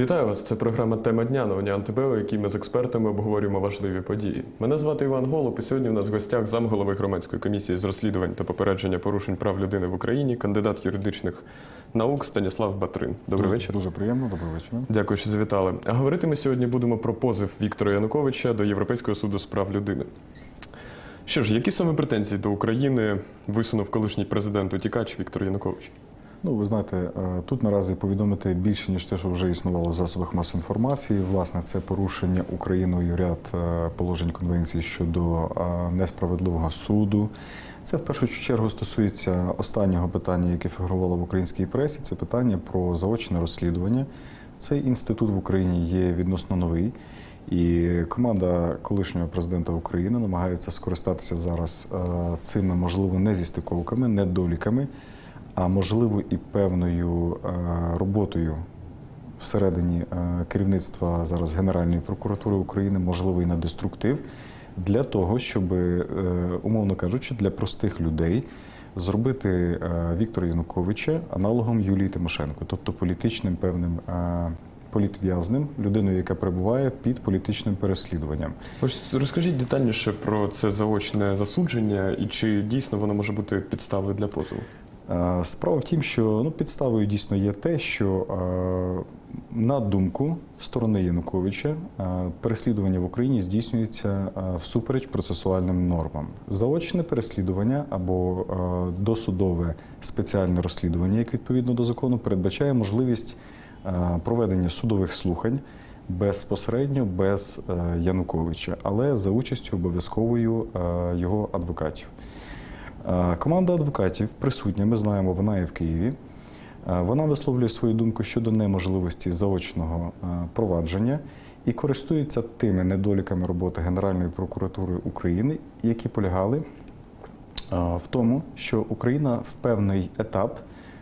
Вітаю вас! Це програма Тема дня новиня антибео, в якій ми з експертами обговорюємо важливі події. Мене звати Іван Голуб, і сьогодні у нас в гостях замголови громадської комісії з розслідувань та попередження порушень прав людини в Україні, кандидат юридичних наук Станіслав Батрин. Добрий дуже, вечір. Дуже приємно, добрий вечір. Дякую, що завітали. А говорити ми сьогодні будемо про позов Віктора Януковича до Європейського суду з прав людини. Що ж, які саме претензії до України висунув колишній президент утікач Віктор Янукович? Ну, ви знаєте, е, тут наразі повідомити більше, ніж те, що вже існувало в засобах масової інформації. Власне, це порушення Україною ряд е, положень конвенції щодо е, несправедливого суду. Це в першу чергу стосується останнього питання, яке фігурувало в українській пресі. Це питання про заочне розслідування. Цей інститут в Україні є відносно новий. І команда колишнього президента України намагається скористатися зараз цими, можливо, не зі недоліками, а можливо і певною е, роботою всередині е, керівництва зараз Генеральної прокуратури України, можливо, і на деструктив, для того, щоб, е, умовно кажучи, для простих людей зробити Віктора Януковича аналогом Юлії Тимошенко, тобто політичним певним. Політв'язним, людиною, яка перебуває під політичним переслідуванням. Ось розкажіть детальніше про це заочне засудження і чи дійсно воно може бути підставою для позову? Е, Справа в тім, що ну, підставою дійсно є те, що е, на думку сторони Януковича е, переслідування в Україні здійснюється всупереч процесуальним нормам. Заочне переслідування або досудове спеціальне розслідування, як відповідно до закону, передбачає можливість проведення судових слухань. Безпосередньо без Януковича, але за участю обов'язковою його адвокатів. Команда адвокатів присутня, ми знаємо, вона є в Києві. Вона висловлює свою думку щодо неможливості заочного провадження і користується тими недоліками роботи Генеральної прокуратури України, які полягали в тому, що Україна в певний етап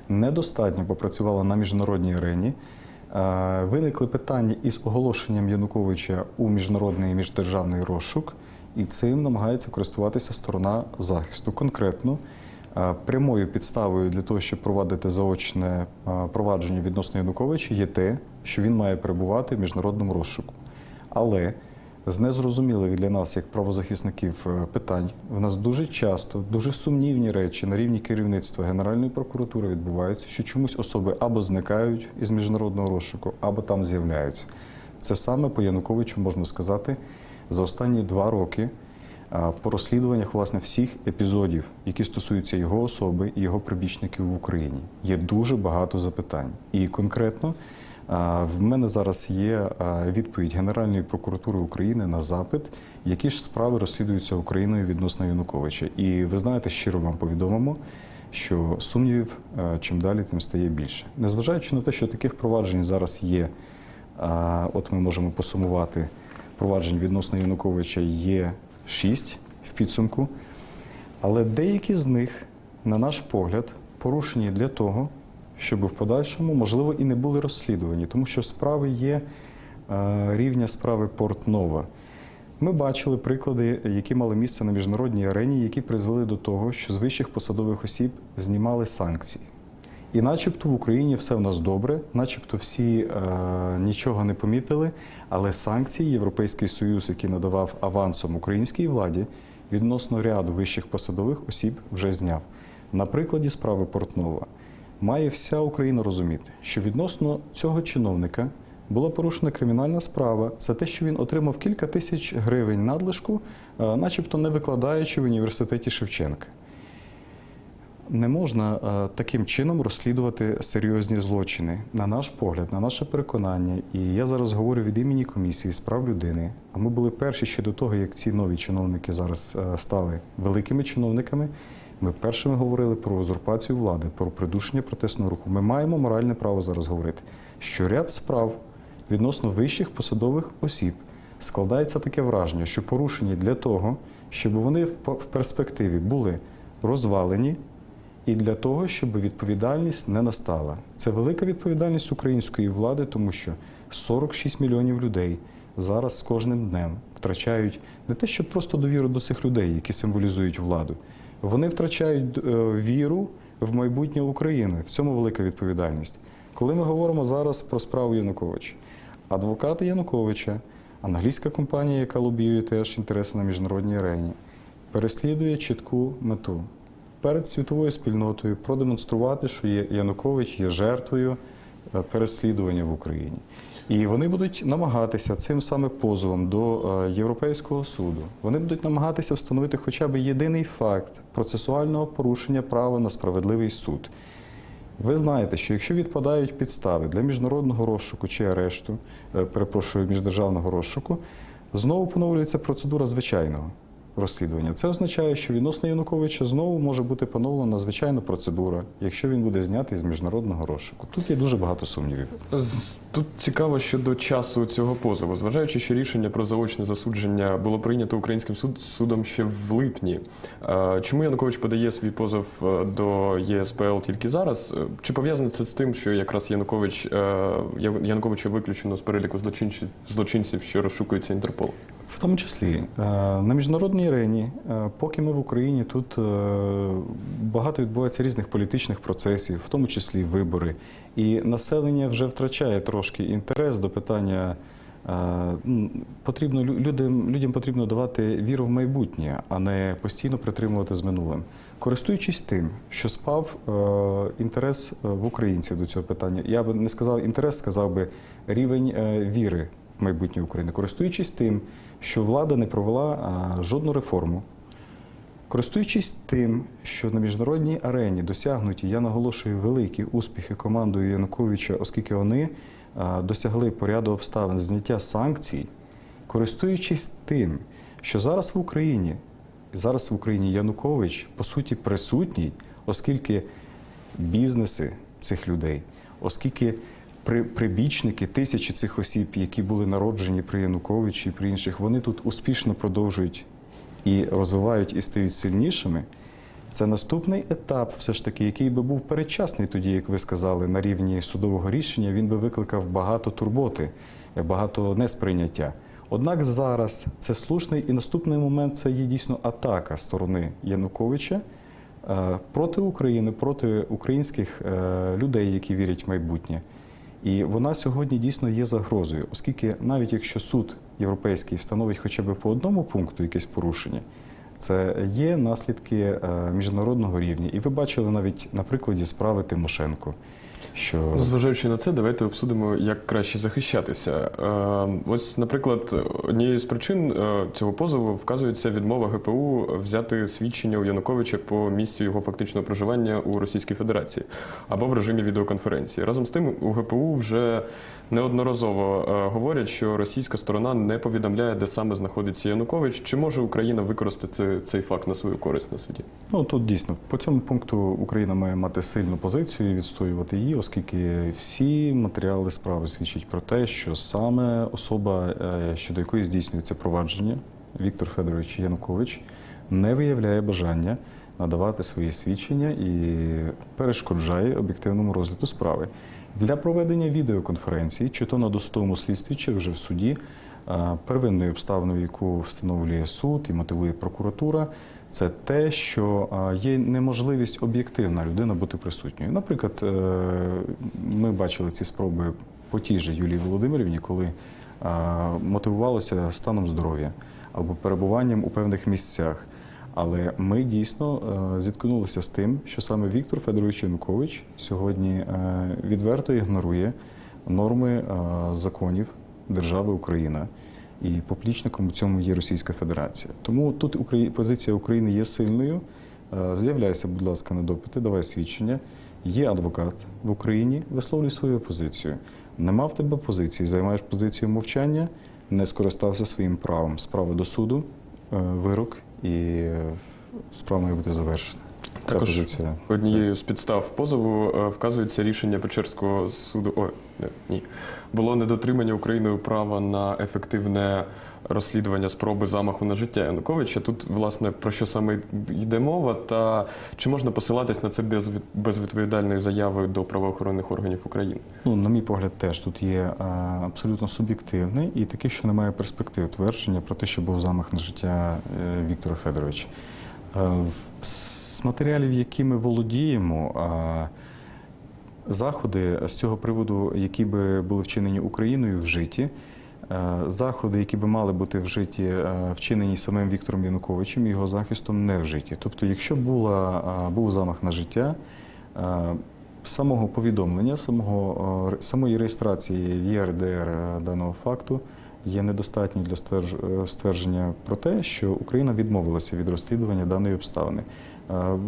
недостатньо попрацювала на міжнародній арені. Виникли питання із оголошенням Януковича у міжнародний міждержавний розшук, і цим намагається користуватися сторона захисту. Конкретно е, прямою підставою для того, щоб провадити заочне е, провадження відносно Януковича, є те, що він має перебувати в міжнародному розшуку. Але з незрозумілих для нас, як правозахисників, е, питань в нас дуже часто дуже сумнівні речі на рівні керівництва Генеральної прокуратури відбуваються, що чомусь особи або зникають із міжнародного розшуку, або там з'являються. Це саме по Януковичу можна сказати за останні два роки. По розслідуваннях власне всіх епізодів, які стосуються його особи і його прибічників в Україні, є дуже багато запитань. І конкретно в мене зараз є відповідь Генеральної прокуратури України на запит, які ж справи розслідуються Україною відносно Януковича. І ви знаєте, щиро вам повідомимо, що сумнівів чим далі, тим стає більше. Незважаючи на те, що таких проваджень зараз є, от ми можемо посумувати проваджень відносно Януковича є шість в підсумку, але деякі з них, на наш погляд, порушені для того, щоб в подальшому, можливо, і не були розслідувані, тому що справи є е, рівня справи Портнова. Ми бачили приклади, які мали місце на міжнародній арені, які призвели до того, що з вищих посадових осіб знімали санкції. І начебто в Україні все в нас добре, начебто всі е, нічого не помітили, але санкції Європейський Союз, який надавав авансом українській владі, відносно ряду вищих посадових осіб вже зняв. На прикладі справи Портнова має вся Україна розуміти, що відносно цього чиновника була порушена кримінальна справа за те, що він отримав кілька тисяч гривень надлишку, е, начебто не викладаючи в університеті Шевченка. Не можна е, таким чином розслідувати серйозні злочини. На наш погляд, на наше переконання, і я зараз говорю від імені комісії з прав людини. А ми були перші ще до того, як ці нові чиновники зараз е, стали великими чиновниками. Ми першими говорили про узурпацію влади, про придушення протестного руху. Ми маємо моральне право зараз говорити, що ряд справ відносно вищих посадових осіб складається таке враження, що порушені для того, щоб вони в перспективі були розвалені і для того, щоб відповідальність не настала. Це велика відповідальність української влади, тому що 46 мільйонів людей зараз з кожним днем втрачають не те, що просто довіру до цих людей, які символізують владу. Вони втрачають е, віру в майбутнє України. В цьому велика відповідальність. Коли ми говоримо зараз про справу Януковича, адвокати Януковича, англійська компанія, яка лобіює теж інтереси на міжнародній арені, переслідує чітку мету перед світовою спільнотою продемонструвати, що Янукович є жертвою е, переслідування в Україні. І вони будуть намагатися цим саме позовом до е, Європейського суду. Вони будуть намагатися встановити хоча б єдиний факт процесуального порушення права на справедливий суд. Ви знаєте, що якщо відпадають підстави для міжнародного розшуку чи арешту, е, перепрошую, міждержавного розшуку, знову поновлюється процедура звичайного розслідування. Це означає, що відносно Януковича знову може бути поновлена звичайна процедура, якщо він буде знятий з міжнародного розшуку. Тут є дуже багато сумнівів. Тут цікаво щодо часу цього позову, зважаючи, що рішення про заочне засудження було прийнято українським суд, судом ще в липні. Е, Чому Янукович подає свій позов е, до ЄСПЛ тільки зараз? Е, Чи пов'язане це з тим, що якраз Янукович Януковича виключено з переліку злочинців, злочинців, що розшукується Інтерпол? В тому числі е, на міжнародній арені, е, поки ми в Україні тут е, багато відбувається різних політичних процесів, в тому числі вибори, і населення вже втрачає трошки інтерес до питання. Потрібно лю- людям, людям потрібно давати віру в майбутнє, а не постійно притримувати з минулим. Користуючись тим, що спав інтерес в українців до цього питання, я би не сказав інтерес, сказав би рівень віри в майбутнє України, користуючись тим, що влада не провела жодну реформу, користуючись тим, що на міжнародній арені досягнуті, я наголошую, великі успіхи командою Януковича, оскільки вони досягли поряду обставин зняття санкцій, користуючись тим, що зараз в Україні, зараз в Україні Янукович по суті присутній, оскільки бізнеси цих людей, оскільки прибічники, тисячі цих осіб, які були народжені при Януковичі при інших, вони тут успішно продовжують і розвивають і стають сильнішими. Це наступний етап, все ж таки, який би був передчасний тоді, як ви сказали, на рівні судового рішення, він би викликав багато турботи, багато несприйняття. Однак зараз це слушний і наступний момент це є дійсно атака сторони Януковича е, проти України, проти українських е, людей, які вірять в майбутнє. І вона сьогодні дійсно є загрозою, оскільки навіть якщо суд європейський встановить хоча б по одному пункту якесь порушення, це є наслідки е, міжнародного рівня. І ви бачили навіть на прикладі справи Тимошенко, що Ну, зважаючи на це, давайте обсудимо, як краще захищатися. Е, ось, наприклад, однією з причин е, цього позову вказується відмова ГПУ взяти свідчення у Януковича по місцю його фактичного проживання у Російській Федерації або в режимі відеоконференції. Разом з тим, у ГПУ вже неодноразово е, говорять, що російська сторона не повідомляє, де саме знаходиться Янукович. Чи може Україна використати цей факт на свою користь на суді? Ну тут дійсно по цьому пункту Україна має мати сильну позицію і відстоювати її, оскільки всі матеріали справи свідчать про те, що саме особа, е, щодо якої здійснюється провадження, Віктор Федорович Янукович, не виявляє бажання надавати свої свідчення і перешкоджає об'єктивному розгляду справи. Для проведення відеоконференції, чи то на досудовому слідстві, чи вже в суді, е, первинною обставиною, яку встановлює суд і мотивує прокуратура, це те, що є неможливість об'єктивна людина бути присутньою. Наприклад, е, ми бачили ці спроби по тій же Юлії Володимирівні, коли мотивувалося станом здоров'я або перебуванням у певних місцях. Але ми дійсно е, зіткнулися з тим, що саме Віктор Федорович Янукович сьогодні е, відверто ігнорує норми законів держави Україна. І поплічником у цьому є Російська Федерація. Тому тут позиція України є сильною. Е, З'являйся, будь ласка, на допити, давай свідчення. Є адвокат в Україні, висловлюй свою позицію. Нема в тебе позиції, займаєш позицію мовчання, не скористався своїм правом. Справа до суду, е, вирок і е, справа має бути завершена. Також позиція. Однією з підстав позову е, вказується рішення Печерського суду. Не, ні. Було недотримання Україною права на ефективне розслідування спроби замаху на життя Януковича. Тут, власне, про що саме йде мова, та чи можна посилатись на це без безвідповідальної заяви до правоохоронних органів України? Ну, на мій погляд, теж тут є е, абсолютно суб'єктивне і таке, що немає перспектив твердження про те, що був замах на життя е, Віктора Федоровича. З матеріалів, які ми володіємо, заходи з цього приводу, які би були вчинені Україною, вжиті. Заходи, які би мали бути вжиті, вчинені самим Віктором Януковичем, його захистом не вжиті. Тобто, якщо була, був замах на життя, самого повідомлення, самого, самої реєстрації в ЄРДР даного факту є недостатньо для е, ствердження про те, що Україна відмовилася від розслідування даної обставини. Е,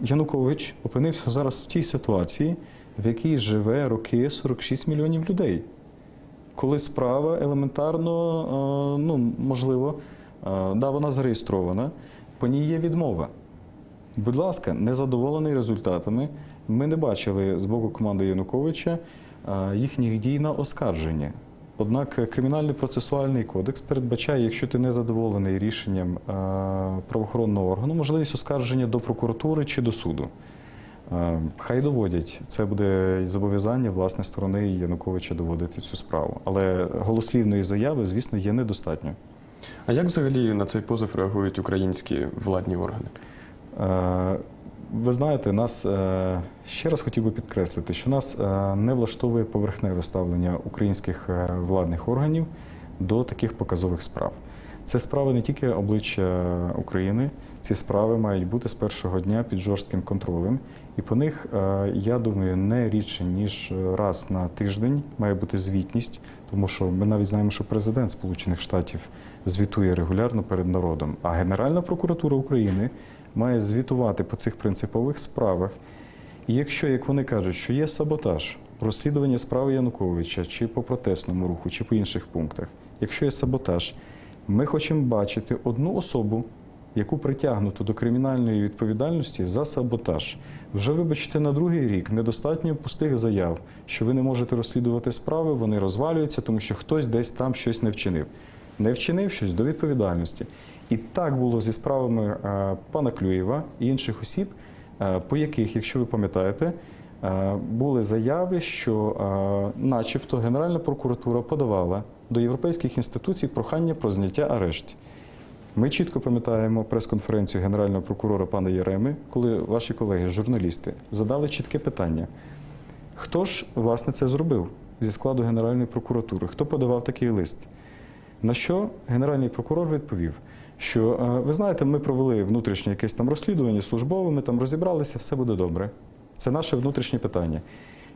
Янукович опинився зараз в тій ситуації, в якій живе роки 46 мільйонів людей. Коли справа елементарно, е, ну можливо, е, да, вона зареєстрована, по ній є відмова. Будь ласка, незадоволений результатами. Ми не бачили з боку команди Януковича їхніх дій на оскарження. Однак е, кримінальний процесуальний кодекс передбачає, якщо ти не задоволений рішенням е, правоохоронного органу, можливість оскарження до прокуратури чи до суду. Е, Хай доводять. Це буде зобов'язання власне сторони Януковича доводити цю справу. Але голослівної заяви, звісно, є недостатньо. А як взагалі на цей позов реагують українські владні органи? Ви знаєте, нас е, ще раз хотів би підкреслити, що нас е, не влаштовує поверхневе ставлення українських е, владних органів до таких показових справ. Це справи не тільки обличчя України, ці справи мають бути з першого дня під жорстким контролем. І по них, я думаю, не рідше ніж раз на тиждень має бути звітність, тому що ми навіть знаємо, що президент Сполучених Штатів звітує регулярно перед народом. А Генеральна прокуратура України має звітувати по цих принципових справах. І якщо, як вони кажуть, що є саботаж розслідування справи Януковича чи по протестному руху, чи по інших пунктах, якщо є саботаж, ми хочемо бачити одну особу, яку притягнуто до кримінальної відповідальності за саботаж. Вже вибачте, на другий рік недостатньо пустих заяв, що ви не можете розслідувати справи, вони розвалюються, тому що хтось десь там щось не вчинив. Не вчинив щось до відповідальності. І так було зі справами е, пана Клюєва і інших осіб, е, по яких, якщо ви пам'ятаєте, е, були заяви, що, начебто, Генеральна прокуратура подавала до європейських інституцій прохання про зняття арештів. Ми чітко пам'ятаємо прес-конференцію генерального прокурора пана Єреми, коли ваші колеги, журналісти, задали чітке питання: хто ж власне це зробив зі складу Генеральної прокуратури? Хто подавав такий лист? На що генеральний прокурор відповів, що е, ви знаєте, ми провели внутрішнє якесь там розслідування службове, ми там розібралися, все буде добре. Це наше внутрішнє питання.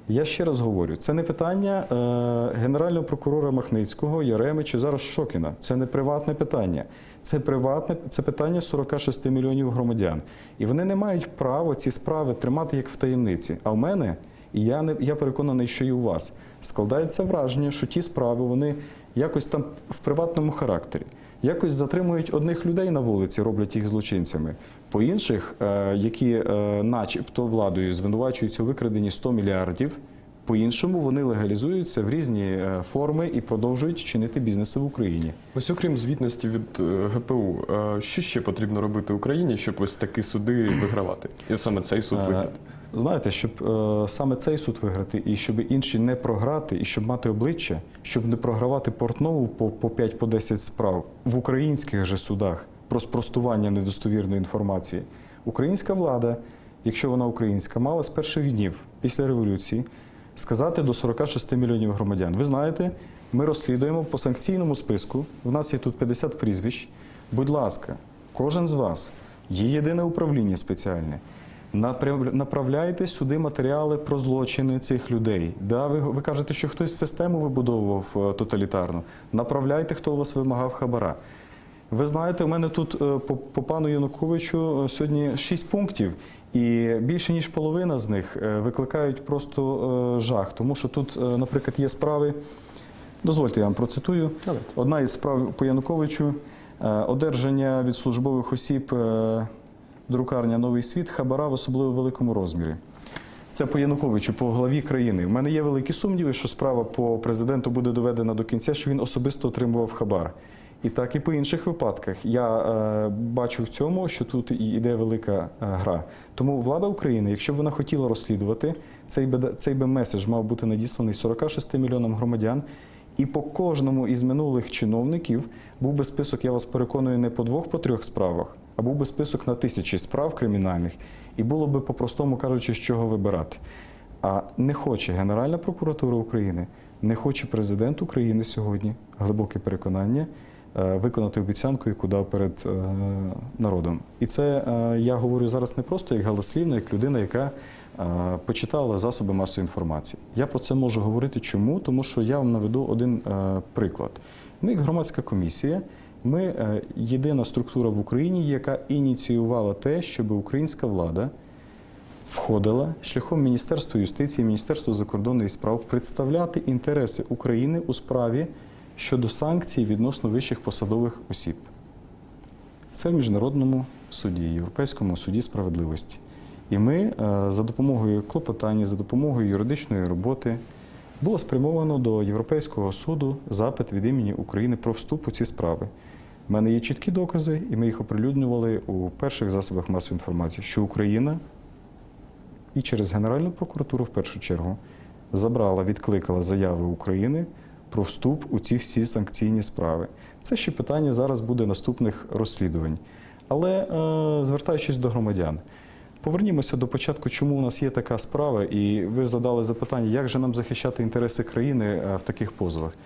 Я ще раз говорю, це не питання е, генерального прокурора Махницького, Яреми чи зараз Шокіна. Це не приватне питання. Це приватне це питання 46 мільйонів громадян. І вони не мають права ці справи тримати як в таємниці. А в мене, і я не я переконаний, що і у вас складається враження, що ті справи вони якось там в приватному характері. Якось затримують одних людей на вулиці, роблять їх злочинцями. По інших, е, які е, начебто владою звинувачуються у викраденні 100 мільярдів, по-іншому вони легалізуються в різні е, форми і продовжують чинити бізнеси в Україні. Ось окрім звітності від ГПУ, що ще потрібно робити Україні, щоб ось такі суди вигравати? І саме цей суд виграти. Знаєте, щоб е, саме цей суд виграти, і щоб інші не програти, і щоб мати обличчя, щоб не програвати портнову по, по 5 по 10 справ в українських же судах про спростування недостовірної інформації. Українська влада, якщо вона українська, мала з перших днів після революції сказати до 46 мільйонів громадян. Ви знаєте, ми розслідуємо по санкційному списку. В нас є тут 50 прізвищ. Будь ласка, кожен з вас є єдине управління спеціальне. Направляйте сюди матеріали про злочини цих людей. Да, ви, ви кажете, що хтось систему вибудовував е, тоталітарно. Направляйте, хто у вас вимагав хабара. Ви знаєте, у мене тут е, по, по пану Януковичу е, сьогодні шість пунктів, і більше ніж половина з них викликають просто жах, тому що тут, наприклад, є справи. Дозвольте, я вам процитую. Одна із справ по Януковичу одержання від службових осіб друкарня Новий світ хабара в особливо великому розмірі. Це по Януковичу, по главі країни. У мене є великі сумніви, що справа по президенту буде доведена до кінця, що він особисто отримував хабар. І так і по інших випадках. Я е, бачу в цьому, що тут і йде велика е, гра. Тому влада України, якщо б вона хотіла розслідувати, цей би, цей би меседж мав бути надісланий 46 мільйонам громадян. І по кожному із минулих чиновників був би список, я вас переконую, не по двох, по трьох справах, а був би список на тисячі справ кримінальних, і було би, по-простому кажучи, з чого вибирати. А не хоче Генеральна прокуратура України, не хоче президент України сьогодні, глибоке переконання, е, виконати обіцянку, яку дав перед е, народом. І це е, я говорю зараз не просто як галаслівно, як людина, яка почитала засоби масової інформації. Я про це можу говорити. Чому? Тому що я вам наведу один приклад. Ми, як громадська комісія, ми е, єдина структура в Україні, яка ініціювала те, щоб українська влада входила шляхом Міністерства юстиції, Міністерства закордонних справ представляти інтереси України у справі щодо санкцій відносно вищих посадових осіб. Це в міжнародному суді, Європейському суді справедливості. І ми е, за допомогою клопотання, за допомогою юридичної роботи було спрямовано до Європейського суду запит від імені України про вступ у ці справи. У мене є чіткі докази, і ми їх оприлюднювали у перших засобах масової інформації, що Україна і через Генеральну прокуратуру в першу чергу забрала, відкликала заяви України про вступ у ці всі санкційні справи. Це ще питання зараз буде наступних розслідувань. Але е, звертаючись до громадян, повернімося до початку, чому у нас є така справа, і ви задали запитання, як же нам захищати інтереси країни е, в таких позовах.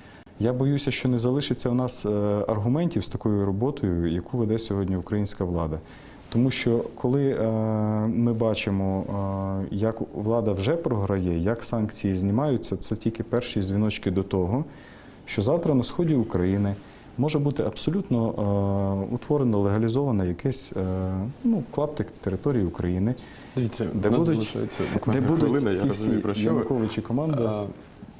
Я боюся, що не залишиться у нас е, аргументів з такою роботою, яку веде сьогодні українська влада. Тому що коли е, ми бачимо, е, як влада вже програє, як санкції знімаються, це тільки перші дзвіночки до того, що завтра на сході України може бути абсолютно утворено, легалізовано якесь ну, клаптик території України, Дивіться, де будуть, де будуть хвилина, я ці розумію, всі про що. Януковичі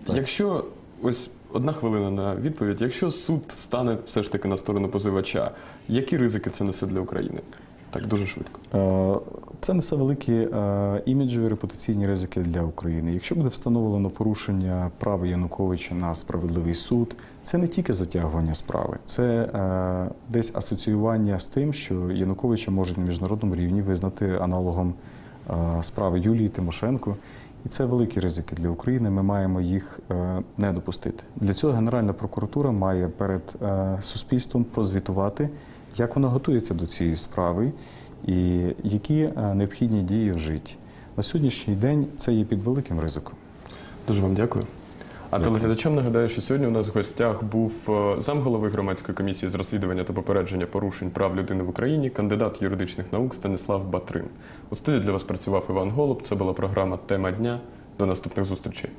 Так. Якщо ось одна хвилина на відповідь, якщо суд стане все ж таки на сторону позивача, які ризики це несе для України? Так, дуже швидко. Е, Це несе великі е, іміджові репутаційні ризики для України. Якщо буде встановлено порушення права Януковича на справедливий суд, це не тільки затягування справи, це е, десь асоціювання з тим, що Януковича можуть на міжнародному рівні визнати аналогом справи Юлії Тимошенко. І це великі ризики для України. Ми маємо їх е, не допустити. Для цього Генеральна прокуратура має перед е, суспільством прозвітувати, як вона готується до цієї справи і які е, необхідні дії вжиті. На сьогоднішній день це є під великим ризиком. Дуже вам дякую. А телеглядачам нагадаю, що сьогодні у нас в гостях був е, замголови громадської комісії з розслідування та попередження порушень прав людини в Україні, кандидат юридичних наук Станіслав Батрин. У студії для вас працював Іван Голуб. Це була програма Тема дня. До наступних зустрічей.